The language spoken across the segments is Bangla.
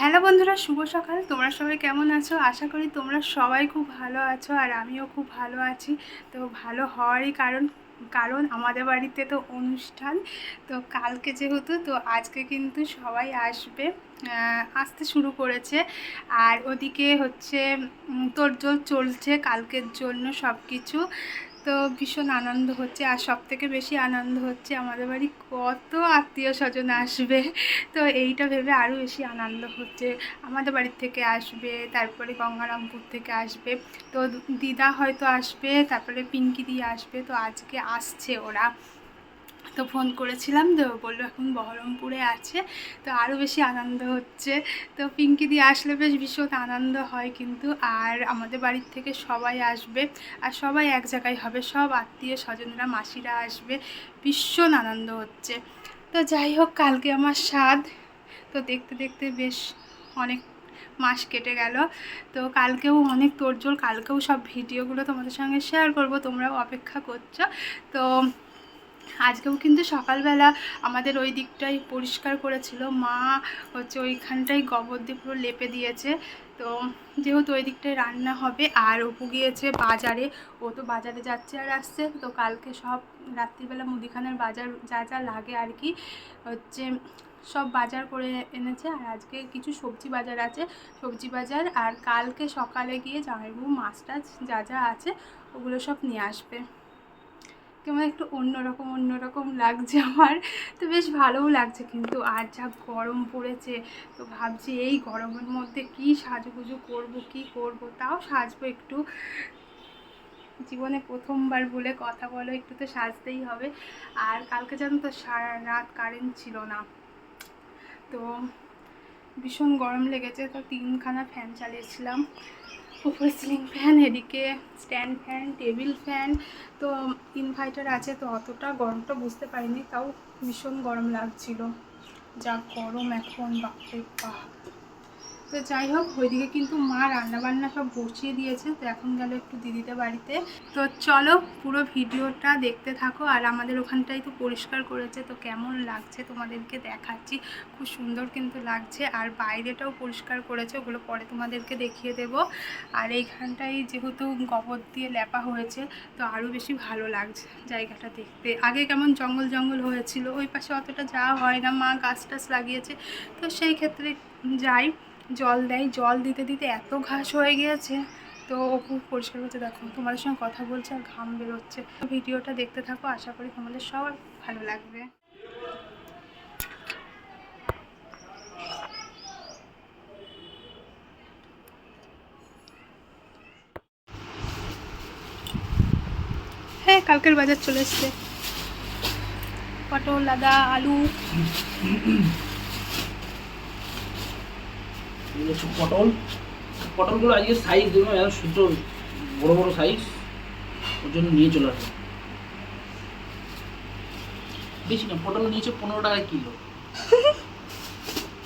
হ্যালো বন্ধুরা, শুভ সকাল। তোমরা সবাই কেমন আছো? আশা করি তোমরা সবাই খুব ভালো আছো আর আমিও খুব ভালো আছি। তো ভালো হওয়ারই কারণ কারণ আমাদের বাড়িতে তো অনুষ্ঠান। তো কালকে যেহেতু, তো আজকে কিন্তু সবাই আসবে আসতে শুরু করেছে। আর ওদিকে হচ্ছে তোড়জোড় চলছে কালকের জন্য সব কিছু তো ভীষণ আনন্দ হচ্ছে আর সব থেকে বেশি আনন্দ হচ্ছে আমাদের বাড়ি কত আত্মীয় স্বজন আসবে। তো এইটা ভেবে আরও বেশি আনন্দ হচ্ছে। আমাদের বাড়ির থেকে আসবে, তারপরে গঙ্গারামপুর থেকে আসবে। তো দিদা হয়তো আসবে, তারপরে পিঙ্কি দিয়ে আসবে। তো আজকে আসছে ওরা। তো ফোন করেছিলাম, তো বলল এখন বহরমপুরে আছে, তো আরও বেশি আনন্দ হচ্ছে। তো পিঙ্কি দিয়ে আসলে বেশ ভীষণ আনন্দ হয় কিন্তু, আর আমাদের বাড়ির থেকে সবাই আসবে, আর সবাই এক জায়গায় হবে, সব আত্মীয় স্বজনরা, মাসিরা আসবে, ভীষণ আনন্দ হচ্ছে। তো যাই হোক, কালকে আমার স্বাদ। তো দেখতে দেখতে বেশ অনেক মাস কেটে গেল। তো কালকেও অনেক তোড়জোড়, কালকেও সব ভিডিওগুলো তোমাদের সঙ্গে শেয়ার করব, তোমরাও অপেক্ষা করছ। তো আজকেও কিন্তু সকালবেলা আমাদের ওই দিকটাই পরিষ্কার করেছিল। মা হচ্ছে ওইখানটাই গোবর দিয়ে পুরো লেপে দিয়েছে। তো যেহেতু ওই দিকটায় রান্না হবে, আর অপু গিয়েছে বাজারে। ও তো বাজারে যাচ্ছে আর আসছে। তো কালকে সব রাত্রিবেলা মুদিখানার বাজার যা যা লাগে আর কি, হচ্ছে সব বাজার করে এনেছে। আর আজকে কিছু সবজি বাজার আছে। সবজি বাজার আর কালকে সকালে গিয়ে জামাইবাবু মাছ টাছ যা যা আছে, ওগুলো সব নিয়ে আসবে। কেমন একটু অন্যরকম অন্যরকম লাগছে আমার। তো বেশ ভালোও লাগছে কিন্তু আর যা গরম পড়েছে, তো ভাবছি এই গরমের মধ্যে কি সাজুগুজু করব, কি করব, তাও সাজবো একটু। জীবনে প্রথমবার বলে কথা বলো, একটু তো সাজতেই হবে। আর কালকে যেন তো সারা রাত কারেন্ট ছিল না। তো ভীষণ গরম লেগেছে, তো তিনখানা ফ্যান চালিয়েছিলাম। উপরে সিলিং ফ্যান, এদিকে স্ট্যান্ড ফ্যান, টেবিল ফ্যান, তো ইনভার্টার আছে, তো অতটা গরমটা বুঝতে পারিনি, তাও ভীষণ গরম লাগছিল। যা গরম এখন, বাপরে বাপ। তো যাই হোক, ওইদিকে কিন্তু মা রান্নাবান্না সব বসিয়ে দিয়েছে, তো এখন গেল একটু দিদিদের বাড়িতে। তো চলো পুরো ভিডিওটা দেখতে থাকো, আর আমাদের ওখানটাই তো পরিষ্কার করেছে, তো কেমন লাগছে তোমাদেরকে দেখাচ্ছি। খুব সুন্দর কিন্তু লাগছে, আর বাইরেটাও পরিষ্কার করেছে, ওগুলো পরে তোমাদেরকে দেখিয়ে দেব। আর এইখানটাই যেহেতু গোবর দিয়ে লেপা হয়েছে, তো আরও বেশি ভালো লাগছে জায়গাটা দেখতে। আগে কেমন জঙ্গল জঙ্গল হয়েছিল, ওই পাশে অতটা যাওয়া হয় না, মা গাছ টাছ লাগিয়েছে, তো সেই ক্ষেত্রে যাই। জল দেয়। জল দিতে দিতে এত ঘাস হয়ে গিয়েছে। তো অপু পরিষ্কার করতে দেখো, তোমাদের সঙ্গে কথা বলছে আর ঘাম বেরোচ্ছে। ভিডিওটা দেখতে থাকো, আশা করি তোমাদের সবার ভালো লাগবে। হ্যাঁ কালকের বাজার চলে এসছে। পটল, আদা, আলু। হচ্ছে পটল। পটলগুলো আজকে সাইজ দেখুন এত সুন্দর বড় বড় সাইজ ওর জন্য নিয়ে চলে আসবে। বেশি না পটল নিয়েছে পনেরো টাকা কিলো।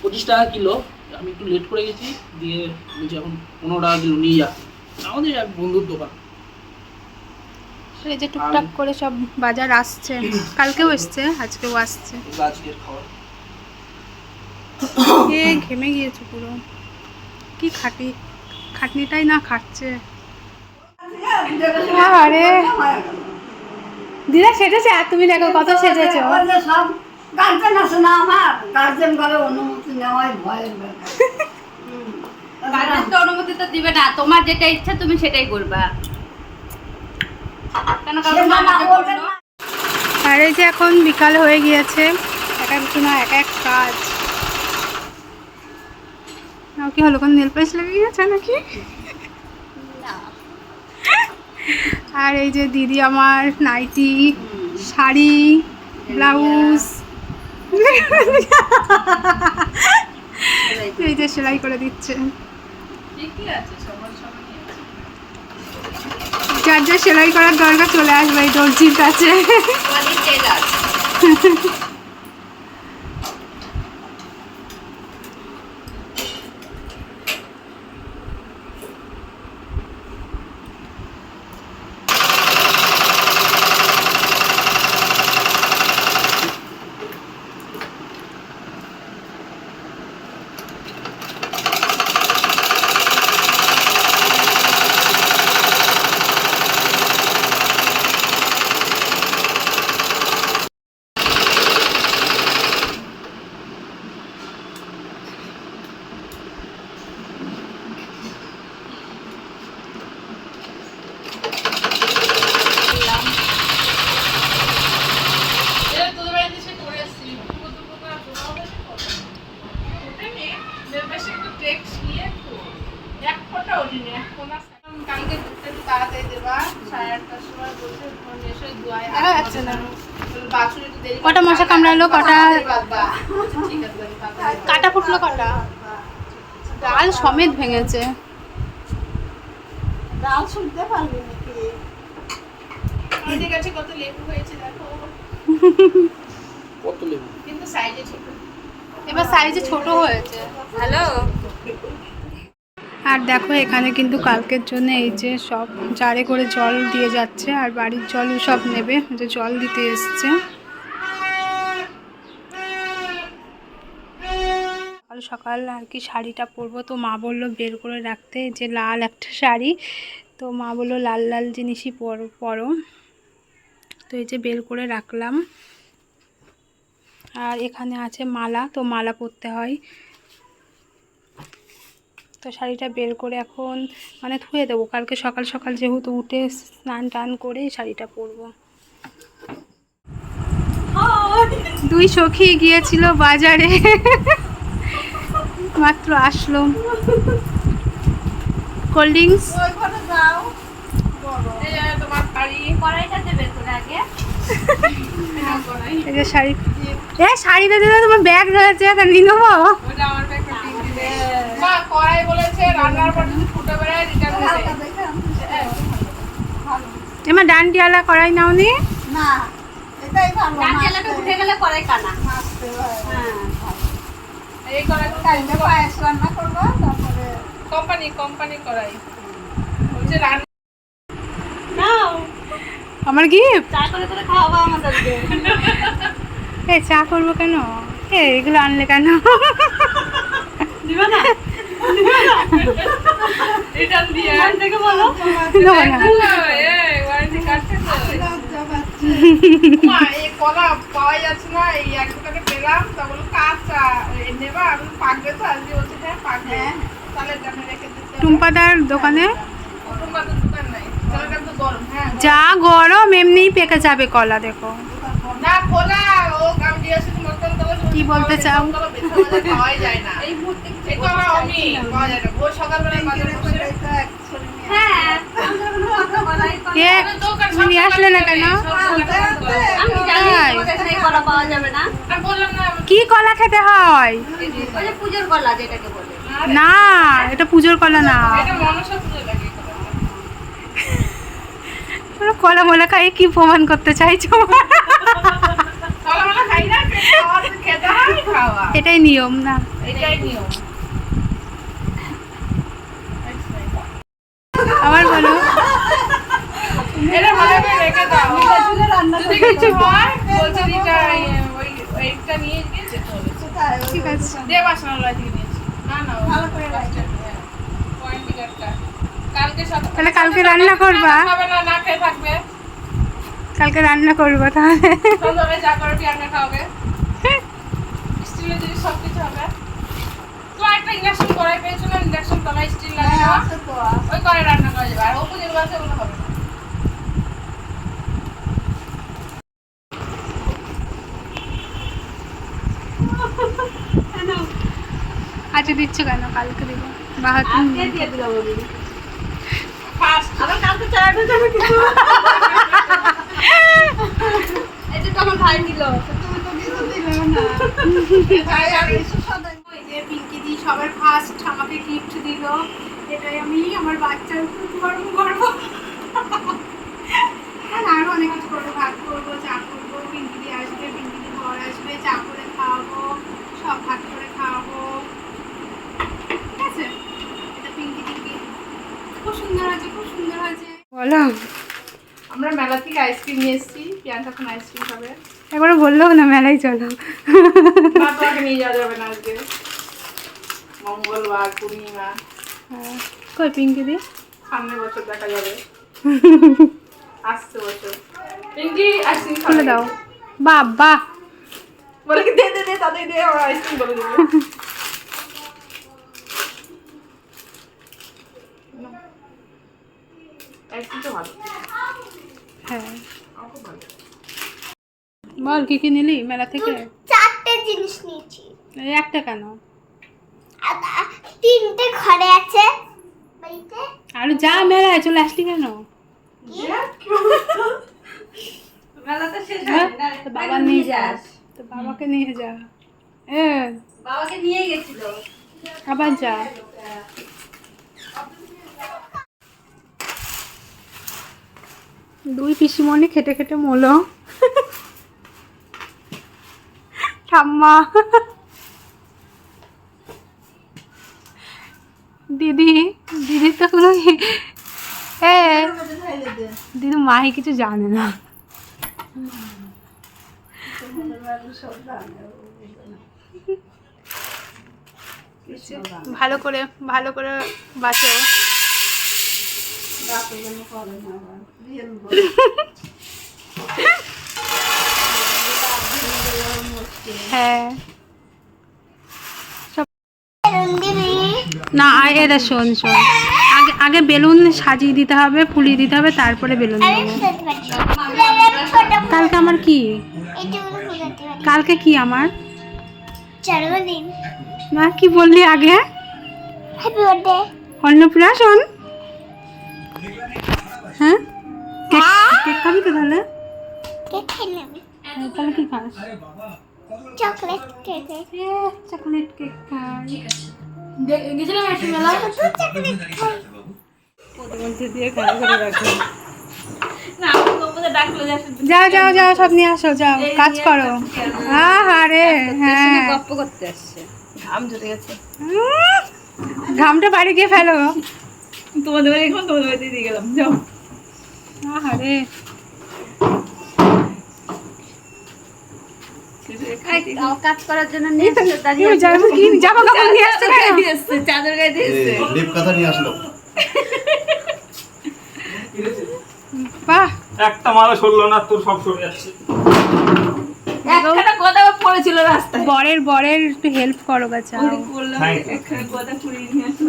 পঁচিশ টাকা কিলো। আমি একটু লেট করে গেছি দিয়ে বলছি এখন পনেরো টাকা কিলো নিয়ে যা। আমাদের এক বন্ধুর দোকান। এই যে টুকটাক করে সব বাজার আসছে। কালকেও এসছে আজকেও আসছে। আজকের খাবার। ঘেমে গিয়েছে পুরো। কি খাটি? খাটনিটাই না খাচ্ছে আরে দিদা সেজেছে আর তুমি দেখো কত সেজেছো। সব গার্জেন আছে না আমার? গার্জেন অনুমতি নেওয়াই ভয়ের ব্যাপার। গার্জেন তো অনুমতি তো দিবে না। তোমার যেটা ইচ্ছা তুমি সেটাই করবা। কেন। আর এই যে এখন বিকাল হয়ে গিয়েছে এক একজনা এক এক কাজ। কি হলো, কোন নেল লেগে গেছে নাকি? আর এই যে দিদি আমার নাইটি, শাড়ি, ব্লাউজ। এই যে সেলাই করে দিচ্ছে। যার যা সেলাই করার দরকার চলে আসবে, এই দর্জির কাছে। কটা মশা কামড়ালো, কটা- কাটা ফুটলো কটা? ডাল সমেত ভেঙেছে। ডাল শুনতে পারবি নাকি? আমাদের কাছে কত লেবু হয়েছে দেখো। কত লেবু? কিন্তু সাইজে ছোট। এবার সাইজে ছোট হয়েছে। হ্যালো? আর দেখো, এখানে কিন্তু কালকের জন্য এই যে সব জারে করে জল দিয়ে যাচ্ছে আর বাড়ির জলও সব নেবে যে জল দিতে এসছে। সকাল সকাল আর কি শাড়িটা পরবো, তো মা বলল বের করে রাখতে যে লাল একটা শাড়ি, তো মা বলল লাল লাল জিনিসই পরো পরো। তো এই যে বের করে রাখলাম। আর এখানে আছে মালা, তো মালা পরতে হয়। তো শাড়িটা বের করে এখন মানে ধুয়ে দেবো। কালকে সকাল সকাল যেহেতু উঠে স্নান টান করে শাড়িটা পরবো। দুই সখী গিয়েছিল বাজারে। মাত্র আসলো। Cold drinks? শাড়ি। শাড়িটা দিলে তোমার ব্যাগ ধরেছে তা নিয়ে নেব ওটা আমার ব্যাগটা পিঙ্ক দিবে মা কড়াই বলেছে রান্নার পর যদি ফুটে বেড়ায় রিটার্ন দেবে এমা ডান্ডিয়ালা কড়াই নাওনি? না এটাই ভালো ডাকিয়ালাটা উঠে গেলে কড়াই কানা। হয় হ্যাঁ। এই কড়াইগুলো কালকে পায়েস রান্না করব তারপরে কোম্পানি কোম্পানি কড়াই। বলছে রান্না নাও। আমার গিফট চা করে করে খাওয়াবো আমাদেরকে। এ চা করব কেন? এ এগুলো আনলে কেন? দিবে না? মন কলা পাওয়া যাচ্ছে না। এই এক দোকানে পেলাম তা বলল কাঁচা নেবা। আমি পাকবে তো? আজকে বলছে হ্যাঁ পাকবে। তাহলে আমি রেখে দিতে টুম্পাদার দোকানে? টুম্পাদার দোকান নাই। কলাটা তো গরম হ্যাঁ যা গরম এমনিই পেকে যাবে কলা দেখো। কি বলতে চাও? হ্যাঁ। তুমি আসলে না কেন? কি কলা খেতে হয়? পুজোর কলা না এটা পুজোর কলা না। কলা। মলা খাই কি প্রমাণ করতে চাইছো? এটাই নিয়ম না। এটাই নিয়ম আবার বলো এটা ভালো করে রেখে দাও রান্না যদি কিছু হয় বলছে এটা ওই ওইটা নিয়ে গিয়ে যেতে হবে কোথায় ওই- ঠিক আছে দে বাসনালয় থেকে নিয়েছি না না ভালো করে রাখতে পয়েন্ট টিকারটা কালকে সকালে তাহলে কালকে রান্না করবা? খাবে না না খেয়ে থাকবে। কালকে রান্না করব তাহলে। সন্ধ্যাবেলা যা করবি রান্না খাওয়াবে? স্টিলের জিনিস সব কিছু হবে। তো একটা ইন্ডাকশন কড়াই পেয়েছ না? ইন্ডাকশন তলায় স্টিল লাগে হ্যাঁ, না আছে তো, ওই কড়াই রান্না করা যাবে আর ওপর যেগুলো আছে ওগুলো হবে না দিচ্ছ কেন? কালকে দিব। বাহাতুর দিয়ে দিলাম আবার কালকে চারটা যাবে কিছু এই যে তোমার ভাই দিল তুমি তো কিছু দিলে না। তাই আর কিছু সদাই ওই যে পিঙ্কি দি সবার ফার্স্ট আমাকে গিফট দিল। এটাই আমি আমার বাচ্চার খুব গর্ব করব। আর আরও অনেক কিছু করব ভাত করব চা করব পিঙ্কি দি আসবে পিঙ্কি দি ঘর আসবে চা করে খাওয়াবো সব ভাত করে খাওয়াবো। ঠিক আছে? এটা পিঙ্কি দিকে খুব সুন্দর আছে খুব সুন্দর আছে বলো। আমরা মেলা থেকে আইসক্রিম নিয়ে এসেছি প্রিয়াঙ্কা এখন আইসক্রিম খাবে। একবারও বলল না মেলায় চলো। নিয়ে যাওয়া যাবে না আজকে। মঙ্গলবার পূর্ণিমা। কই পিঙ্কি দি? সামনের বছর দেখা যাবে। আসছে বছর। পিঙ্কি আইসক্রিম খুলে দাও। বাবা! বলে কি দে দে দে তাদের দে ওরা আইসক্রিম বলে দেবে। হ্যাঁ। বল কি কি নিলি মেলা থেকে? চারটে জিনিস নিয়েছি। একটা কেন? তিনটে ঘরে আছে। বাড়িতে? আর যা মেলায় চলে আসলি কেন? মেলা তো শেষ হ্যাঁ? না বাবা নিয়ে যাস। তো বাবাকে নিয়ে যা। বাবাকে নিয়ে গেছিল। আবার যা। দুই পিসিমণি খেটে খেটে মলো ঠাম্মা দিদি দিদি তো কোনো এ দিদি মাহি কিছু জানে না। ভালো করে ভালো করে বাঁচো হ্যাঁ। না আগে এটা শোন শোন। আগে বেলুন সাজিয়ে দিতে হবে ফুলিয়ে দিতে হবে তারপরে বেলুন কালকে আমার কি? কালকে কি আমার? না কি বললি আগে? Happy birthday Annaprashan? হ্যাঁ? কেক খাবি তো তাহলে? কেক হ্যাঁ, তাহলে কি খাস? Chocolate cake. চকলেট কেক খাই। গেছিলাম একটু মেলা চকলেট খাই। মধ্যে দিয়ে রাখো যাও যাও যাও সব নিয়ে আসো যাও কাজ করো আহা রে হ্যাঁ গপ্প করতে আসছে ঘাম ঝরে গেছে ঘামটা বাড়ি গিয়ে ফেলো তোমাদের বাড়ি এখন তোমাদের বাড়িতে দিয়ে গেলাম যাও আহা রে কাজ করার জন্য নিয়ে জামা কাপড় নিয়ে আসছো চাদর গায়ে দিয়ে এসছে লিপ কথা নিয়ে আসলো একটা মালা সরলো না তোর সব সরে যাচ্ছে। কথা পড়েছিল রাস্তায়। বরের বরের একটু হেল্প করো বাচ্চা বললাম Thank you. একখানা কথা কুড়িয়ে নিয়ে আসো।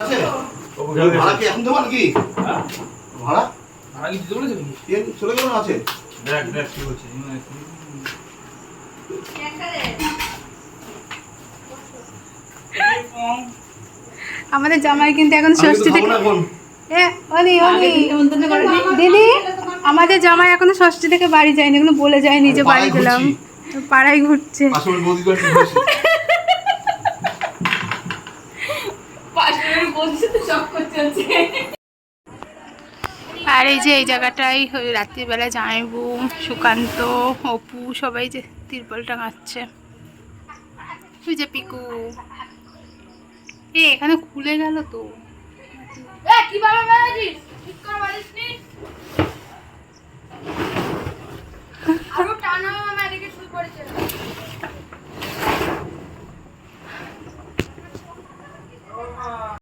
আছে ও গেল ভাড়া কি এখন দেবো নাকি? ভাড়া? ভাড়া কি দিতে বলেছে নাকি চলে গেল আছে? দেখ দেখ কি হচ্ছে আমাদের জামাই কিন্তু এখন ষষ্ঠী থেকে এখন নিমন্ত্রণ দিদি আমাদের জামাই এখনও ষষ্ঠী থেকে বাড়ি যায়নি এগুলো বলে যায়নি যে বাড়ি গেলাম। পাড়ায় ঘুরছে। আর এই যে এই জায়গাটাই ওই রাত্রিবেলা জামাইবু সুকান্ত অপু সবাই যে তিরপল টাঙাচ্ছে ওই যে পিকু। এ এখানে খুলে গেল তো। কীভাবে মেরেছিস ঠিক করে মারিসনি আরও টানা মেরে শুরু করেছে